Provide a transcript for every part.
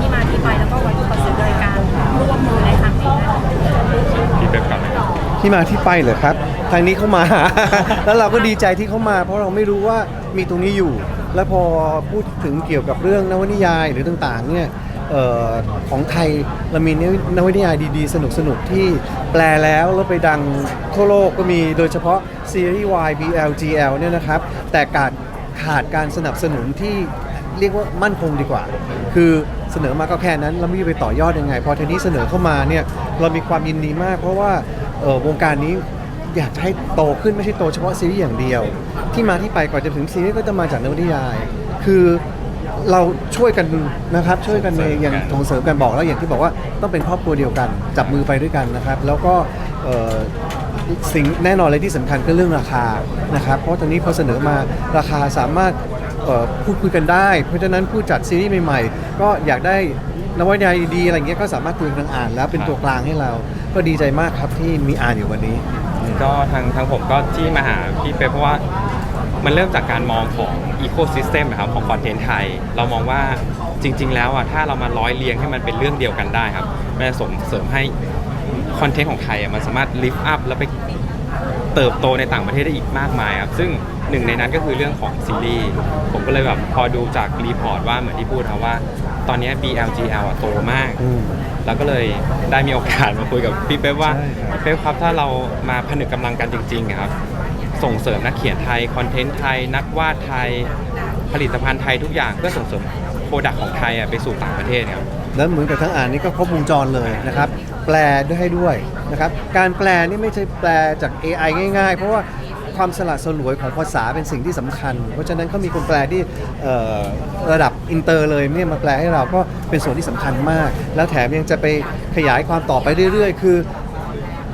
ที่มาที่ไปแล้วก็วัตถุประสงค์ในการร่วมมือในครั้งนี้นะคะพี่เป๊ปก่อนเลยครับที่มาที่ไปเหรอครับ ทางนี้เขามา แล้วเราก็ดีใจที่เขามา เพราะเราไม่รู้ว่ามีตรงนี้อยู่ แล้วพอพูดถึงเกี่ยวกับเรื่องนวนิยายหรือต่างๆเนี่ยเออของไทยเรามีนวนิยายดีๆ สนุกๆ ที่แปลแล้วแล้วไปดังทั่วโลกก็มีโดยเฉพาะซีรีส์ Y BL GL เนี่ยนะครับ แต่การ ขาดการสนับสนุนที่เรียกว่ามั่นคงดีกว่า คือเสนอมาก็แค่นั้นแล้วไม่รู้ไปต่อยอดยังไง พอเทีนี้เสนอเข้ามาเนี่ยเรามีความยินดีมาก เพราะว่าวงการนี้อยากจะให้โตขึ้นไม่ใช่โตเฉพาะซีรีส์อย่างเดียว ที่มาที่ไปก่อนจะถึงซีรีส์ก็จะมาจากนวนิยาย คือเราช่วยกันนะครับช่วยกันในอย่างส่งเสริมกันบอกแล้วอย่างที่บอกว่าต้องเป็นครอบครัวเดียวกัน จับมือไปด้วยกันนะครับ แล้วก็ สิ่งแน่นอนเลยที่สำคัญก็เรื่องราคานะครับ เพราะตอนนี้พอเสนอมาราคาสามารถพูดคุยกันได้ เพราะฉะนั้นผู้จัดซีรีส์ใหม่ๆ ก็อยากได้นวนิยายดีๆอะไรเงี้ยก็สามารถคุยกันอ่าน แล้วเป็นตัวกลางให้เรา ก็ดีใจมากครับที่มีอ่านอยู่วันนี้ ก็ทางทางผมก็ที่มาหาพี่เป๊ปเพราะว่ามันเริ่มจากการมองของอีโค y ิสเต็มนะครับของคอนเทนต์ไทย เรามองว่าจริง ๆ แล้วอะถ้าเรามาร้อยเรียงให้มันเป็นเรื่องเดียวกันได้ครับมันจะส่งเสริมให้ คอนเทนต์ของไทยอะมันสามารถลิฟต์อัพแล้วไปเติบโตในต่างประเทศได้อีกมากมายครับ ซึ่งหนึ่งในนั้นก็คือเรื่องของซีรีส์ผมก็เลยแบบพอดูจากรีพอร์ตว่าเหมือนที่พูดครับว่า ตอนนี้ BLGL อะโตมากอืมแล้วก็เลยได้มีโอกาสมาคุยกับพี่เป๊ปว่าใช่ครับพี่เป๊ปครับถ้าเรามาผนึกกำลังกันจริงๆอะครับส่งเสริมนักเขียนไทย คอนเทนต์ไทย นักวาดไทย ผลิตภัณฑ์ไทยทุกอย่างเพื่อส่งเสริมโปรดักต์ของไทยอะไปสู่ต่างประเทศครับแล้วเหมือนกับทั้งอ่านนี่ก็ครบวงจรเลยนะครับ แปลด้วยให้ด้วยนะครับการแปลนี่ไม่ใช่แปลจาก AI ง่าย ๆ เพราะว่าความสละสลวยของภาษาเป็นสิ่งที่สำคัญ เพราะฉะนั้นเขามีคนแปลที่ระดับอินเตอร์เลยเนี่ยมาแปลให้เราก็เป็นส่วนที่สำคัญมาก แล้วแถมยังจะไปขยายความต่อไปเรื่อย ๆ คือ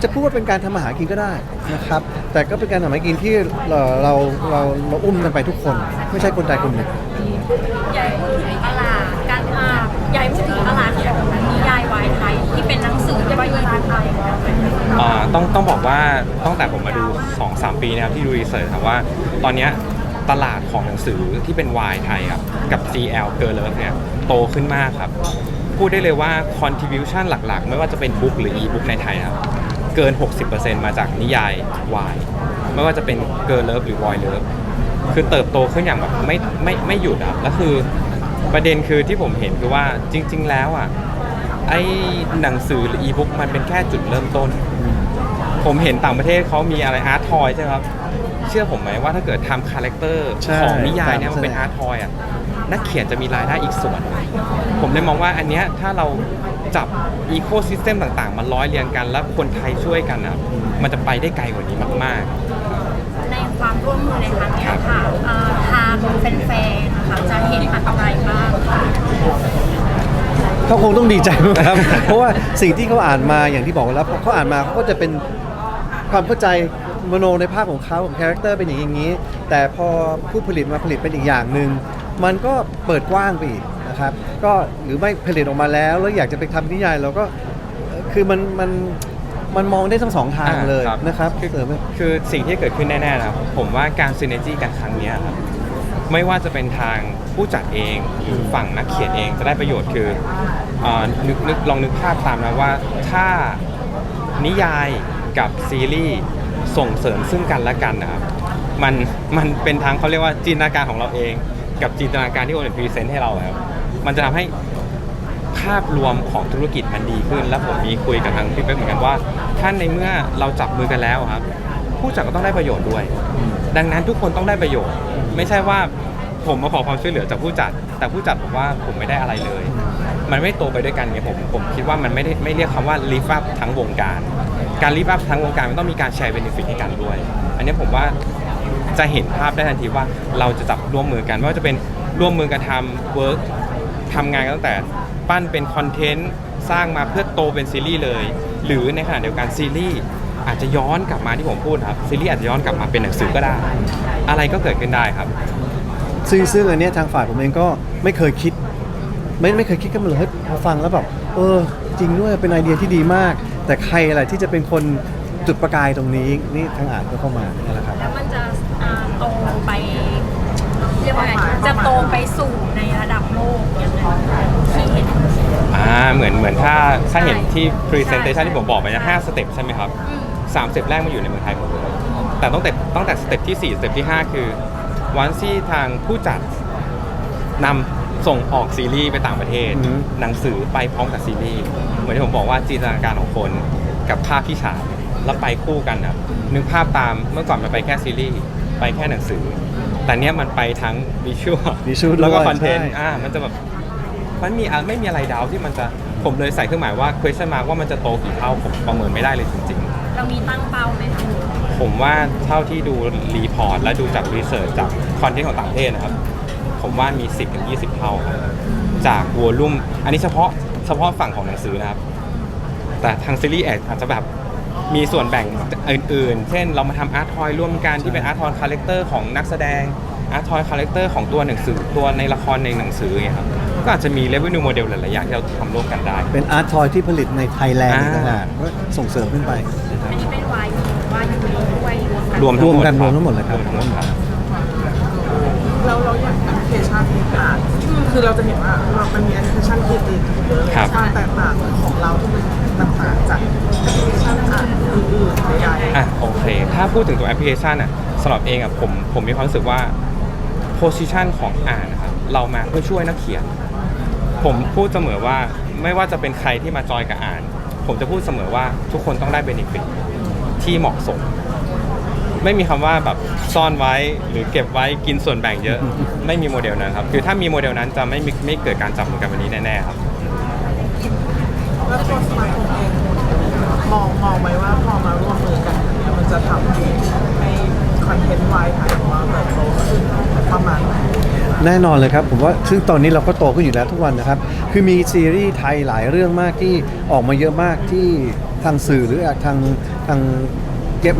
จะพูดว่าเป็นการทำอาหารกินก็ได้นะครับแต่ก็เป็นการทำอาหารกินที่เอ่อเราเราเราอุ้มกันไปทุกคน ไม่ใช่คนใดคนหนึ่งใหญ่พูดถึงตลาดการอาใหญ่พูดถึงตลาดของนิย แต่ผมมาดู 2-3 ปีนะครับที่ดูรีเสิร์ชครับว่า ตอนเนี้ยตลาดของหนังสือที่เป็นวายไทยครับกับ GL เกิร์เลิฟเนี่ยโตขึ้นมากครับ พูดได้เลยว่า contribution หลักๆ ไม่ว่าจะเป็นบุ๊กหรือ e-book ในไทยครับ เกิน 60%มาจากนิยายวายไม่ว่าจะเป็นเกิร์ลเลิฟหรือวอยเลิฟคือเติบโตขึ้นอย่างแบบไม่ไม่ไม่หยุดอะแล้วคือประเด็นคือที่ผมเห็นคือว่าจริง ๆ แล้วอะไอ้หนังสือหรือ e-book มันเป็นแค่จุดเริ่มต้น ผมเห็นต่างประเทศเขามีอะไรอาร์ตทอยใช่ไหมครับ เชื่อผมไหมว่าถ้าเกิดทำคาแรคเตอร์ใช่ของนิยายเนี่ยตามมันเป็นแสดงอาร์ตทอยอะนักเขียนจะมีรายได้อีกส่วน ผมเลยมองว่าอันเนี้ยถ้าเราจับอีโค y ิสเต็มต่างๆ มันร้อยเรียงกัน แล้วคนไทยช่วยกันอะมันจะไปได้ไกลกว่านี้มากในความร่วมมือในครั้งนี้ค่ะอ่าทางแฟนๆนะคะจะเห็นอะไรบ้างคะ เขาคงต้องดีใจมากครับ เพราะว่าสิ่งที่เขาอ่านมาอย่างที่บอกไปแล้วพอเขาอ่านมาเขาก็จะเป็น ความเข้าใจมโนในภาพของเขาของคาแรคเตอร์เป็นอย่างนี้ แต่พอผู้ผลิตมาผลิตเป็นอีกอย่างหนึ่งมันก็เปิดกว้างไปอีกนะครับก็หรือไม่ผลิตออกมาแล้วแล้วอยากจะไปทำนิยายเราก็เอ่อคือมันมันมันมองได้ทั้งสองๆทางเลยอ่านะครับคือเสริมไหมคือสิ่งที่เกิดขึ้นแน่ๆนะครับผมว่าการซีเนจีกันครั้งเนี้ยครับไม่ว่าจะเป็นทางผู้จัดเองหรือฝั่งนักเขียนเองจะได้ประโยชน์คือเอ่อนึกนึกลองนึกภาพตามนะว่าถ้านิยาย กับซีรีส์ส่งเสริมซึ่งกันและกันนะครับมันมันเป็นทางเขาเรียกว่าจินตนาการของเราเอง กับจินตนาการที่คนอื่นพรีเซนต์ให้เราครับมันจะทำให้ภาพรวมของธุรกิจมันดีขึ้น และผมมีคุยกับทางพี่เป๊กเหมือนกันว่าท่านในเมื่อเราจับมือกันแล้วครับ ผู้จัดก็ต้องได้ประโยชน์ด้วย ดังนั้นทุกคนต้องได้ประโยชน์ ไม่ใช่ว่าผมมาขอความช่วยเหลือจากผู้จัด แต่ผู้จัดบอกว่าผมไม่ได้อะไรเลย มันไม่โตไปด้วยกันไงผมผมคิดว่ามันไม่ได้ไม่เรียกคำว่า lift up ทั้งวงการ การ lift up ทั้งวงการมันต้องมีการแชร์ benefit ให้กันด้วย อันนี้ผมว่าจะเห็นภาพได้ทันทีว่าเราจะจับร่วมมือกัน ว่าจะเป็นร่วมมือกันทำ work ทำงานกันตั้งแต่ปั้นเป็นคอนเทนต์สร้างมาเพื่อโตเป็นซีรีส์เลย หรือในขณะเดียวกันซีรีส์อาจจะย้อนกลับมาที่ผมพูดครับซีรีส์อาจจะย้อนกลับมาเป็นหนังสือก็ได้ อะไรก็เกิดขึ้นได้ครับ ซึ่งซึ่งอันเนี้ยทางฝ่ายผมเองก็ไม่เคยคิด ไม่ไม่เคยคิดกันมาเลยเฮ้ยพอฟังแล้วแบบเออ จริงด้วยเป็นไอเดียที่ดีมาก แต่ใครอะไรที่จะเป็นคนจุดประกายตรงนี้นี่ทางอ่านก็เข้ามานี่แหละครับ แล้วมันจะอ่าโตไปเรียกว่าไงจะโตไปสู่ในระดับโลกยังไงที่เห็น อ่าเหมือนเหมือนถ้าถ้าเห็นที่ใช่ presentation ใช่ที่ผมบอกไปนะห้าสเต็ปใช่ไหมครับอืม สามสเต็ปแรกมันอยู่ในเมืองไทยหมดเลยแต่ตั้งแต่ตั้งแต่สเต็ปที่4สเต็ปที่ 5 คือวันที่ทางผู้จัดนำ ส่งออกซีรีส์ไปต่างประเทศ อือฮึ หนังสือไปพร้อมกับซีรีส์เหมือนที่ผมบอกว่าจินตนาการของคนกับภาพที่ฉายแล้วไปคู่กันนะนึกภาพตามเมื่อก่อนมันไปแค่ซีรีส์ไปแค่หนังสือ แต่เนี้ยมันไปทั้งวิชวล visual แล้วก็ด้วยคอนเทนต์ใช่ อ่ามันจะแบบมันมีอะไม่มีอะไรดาวที่มันจะผมเลยใส่เครื่องหมายว่า question mark ว่ามันจะโตกี่เท่าผมประเมินไม่ได้เลยจริง ๆ เรามีตั้งเป้าไหมคะผมว่าเท่าที่ดูรีพอร์ตและดูจากรีเสิร์ชจากคอนเทนต์ของต่างประเทศนะครับ ผมว่ามี10-20ถึง20 เท่าครับจากวอลลุ่มอันนี้เฉพาะเฉพาะฝั่งของหนังสือนะครับ แต่ทางซีรีส์อาจจะแบบมีส่วนแบ่งอื่น ๆ เช่นเรามาทำอาร์ตทอยร่วมกันที่เป็นอาร์ตทอยคาแรคเตอร์ของนักแสดงอาร์ตทอยคาแรคเตอร์ของตัวหนังสือตัวในละครในหนังสืออย่างเงี้ยครับก็อาจจะมีเลเวลนิวโมเดลหลาย ๆ อย่างที่เราทำร่วมกันได้ เป็นอาร์ตทอยที่ผลิตในไทยแลนด์อ่าต่างหากก็ส่งเสริมขึ้นไปนะครับอันนี้เป็นวายว่าอยู่ด้วยรวมรวมกันคบรวมทั้งหมดเลยครับวมทั้งหมดครับเราเราอย่างแอป พลิเคชันที่อ่านคือเราจะเห็นว่าเรามันมีแอปพลิเคชันอื่นๆเยอะเลยครับ ความแตกต่างของเราที่มันต่างจากแอปพลิเคชันอ่านอื่นๆใดๆ อะโอเค ถ้าพูดถึงตัวแอปพลิเคชันอะสำหรับเองอะผมผมมีความรู้สึกว่า position ของอ่านนะครับเรามาเพื่อช่วยนักเขียน ผมพูดเสมอว่าไม่ว่าจะเป็นใครที่มาจอยกับอ่าน ผมจะพูดเสมอว่าทุกคนต้องได้เบนฟิตที่เหมาะสม ไม่มีคำว่าแบบซ่อนไว้หรือเก็บไว้กินส่วนแบ่งเยอะ ไม่มีโมเดลนั้นครับคือถ้ามีโมเดลนั้นจะไม่มีไม่เกิดการจับมือกันวันนี้แน่ๆครับ แล้วตัวสมาคมเองมองมองไว้ว่าพอมาร่วมมือกันเนี่ยมันจะทำให้คอนเทนต์วายไทยของเราเติบโตขึ้นประมาณไหนแน่นอนเลยครับผมว่าซึ่งตอนนี้เราก็โตขึ้นอยู่แล้วทุกวันนะครับ คือมีซีรีส์ไทยหลายเรื่องมากที่ออกมาเยอะมากที่ทางสื่อหรือทางทางเก็บ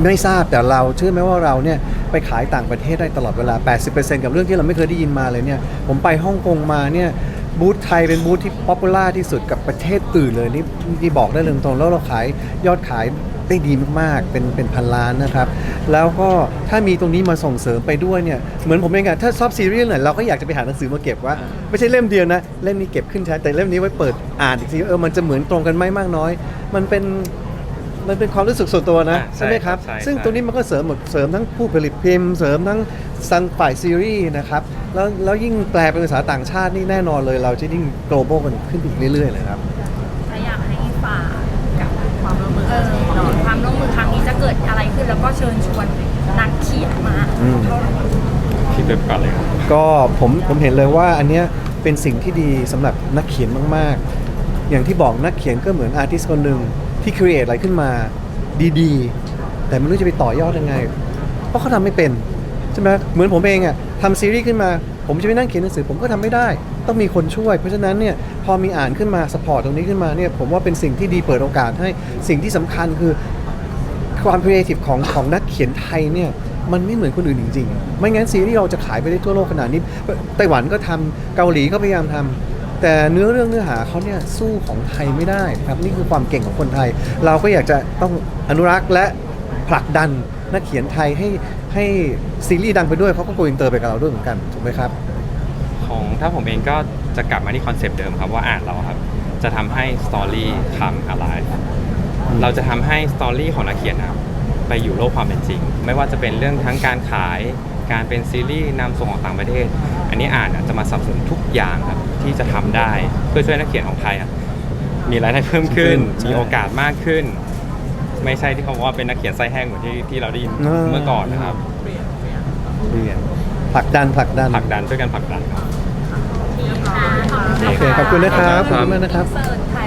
ไม่ทราบแต่เราเชื่อไหมว่าเราเนี่ยไปขายต่างประเทศได้ตลอดเวลา 80%กับเรื่องที่เราไม่เคยได้ยินมาเลยเนี่ยผมไปฮ่องกงมาเนี่ยบูธไทยเป็นบูธที่ป๊อปปูล่าที่สุดกับประเทศอื่นเลยนี่นี่บอกได้เลยตรงแล้วเราขายยอดขายได้ดีมากๆ เป็นเป็นพันล้านนะครับ แล้วก็ถ้ามีตรงนี้มาส่งเสริมไปด้วยเนี่ย เหมือนผมเองอะถ้าชอบซีรีส์ไหนเราก็อยากจะไปหาหนังสือมาเก็บว่า ไม่ใช่เล่มเดียวนะ เล่มนี้เก็บขึ้นใช้แต่เล่มนี้ไว้เปิดอ่านอีกทีเออมันจะเหมือนตรงกันไหมมากน้อย มันเป็น มันเป็นความรู้สึกส่วนตัวนะอ่าใช่ใช่ไหมครับ ใช่ซึ่งใช่ตรงนี้มันก็เสริมหมดเสริมทั้งผู้ผลิตพิมพ์ เสริมทั้งสังฝ่ายซีรีส์นะครับแล้วแล้วยิ่งแปลเป็นภาษาต่างชาตินี่แน่นอนเลย เราจะยิ่ง global กันขึ้นอีกเรื่อยๆเลยครับ ถ้าอยากให้ฝากกับความร่วมมือเออความร่วมมือครั้งนี้จะเกิดอะไรขึ้น แล้วก็เชิญชวนนักเขียนมาอืม เข้าร่วม พี่เบบก่อนเลยครับ ก็ผมผมเห็นเลยว่าอันเนี้ยเป็นสิ่งที่ดีสำหรับนักเขียนมาก ๆ อย่างที่บอกนักเขียนก็เหมือนอาร์ติสคนหนึ่ง ที่ครีเอทอะไรขึ้นมาดีๆ แต่ไม่รู้จะไปต่อยอดยังไง เพราะเขาทำไม่เป็นใช่ไหมเหมือนผมเองอะทำซีรีส์ขึ้นมา ผมจะไปนั่งเขียนหนังสือผมก็ทำไม่ได้ ต้องมีคนช่วย เพราะฉะนั้นเนี่ยพอมีอ่านขึ้นมาสปอร์ตตรงนี้ขึ้นมาเนี่ยผมว่าเป็นสิ่งที่ดีเปิดโอกาสให้สิ่งที่สำคัญคือความครีเอทีฟของของนักเขียนไทยเนี่ยมันไม่เหมือนคนอื่นจริงๆ ไม่งั้นซีรีส์เราจะขายไปได้ทั่วโลกขนาดนี้ ไต้หวันก็ทำเกาหลีก็พยายามทำ แต่เนื้อเรื่องเนื้อหาเขาเนี่ยสู้ของไทยไม่ได้ครับนี่คือความเก่งของคนไทย เราก็อยากจะต้องอนุรักษ์และผลักดันนักเขียนไทยให้ให้ซีรีส์ดังไปด้วยเขาก็โกอินเตอร์ไปกับเราด้วยเหมือนกันถูกไหมครับ ของถ้าผมเองก็จะกลับมาที่คอนเซปต์เดิมครับว่าอ่านเราครับ จะทำให้สตอรี่ทำอะไรเราจะทำให้สตอรี่ของนักเขียนนะครับไปอยู่โลกความเป็นจริง ไม่ว่าจะเป็นเรื่องทั้งการขายการเป็นซีรีส์นำส่งออกต่างประเทศ อันนี้อ่านอะจะมาสนับสนุนทุกอย่างครับที่จะทำได้เพื่อช่วยนักเขียนของไทยอะมีรายได้เพิ่มขึ้นใช่มีโอกาสมากขึ้น ไม่ใช่ที่เขาบอกว่าเป็นนักเขียนไส้แห้งเหมือนที่ที่เราได้ยินเออเมื่อก่อนนะครับเรียนผลักดันผลักดันผลักดันช่วยกันผลักดันครับโอเคขอบคุณนะครับขอบคุณมากนะครับเสิร์ชค่ะ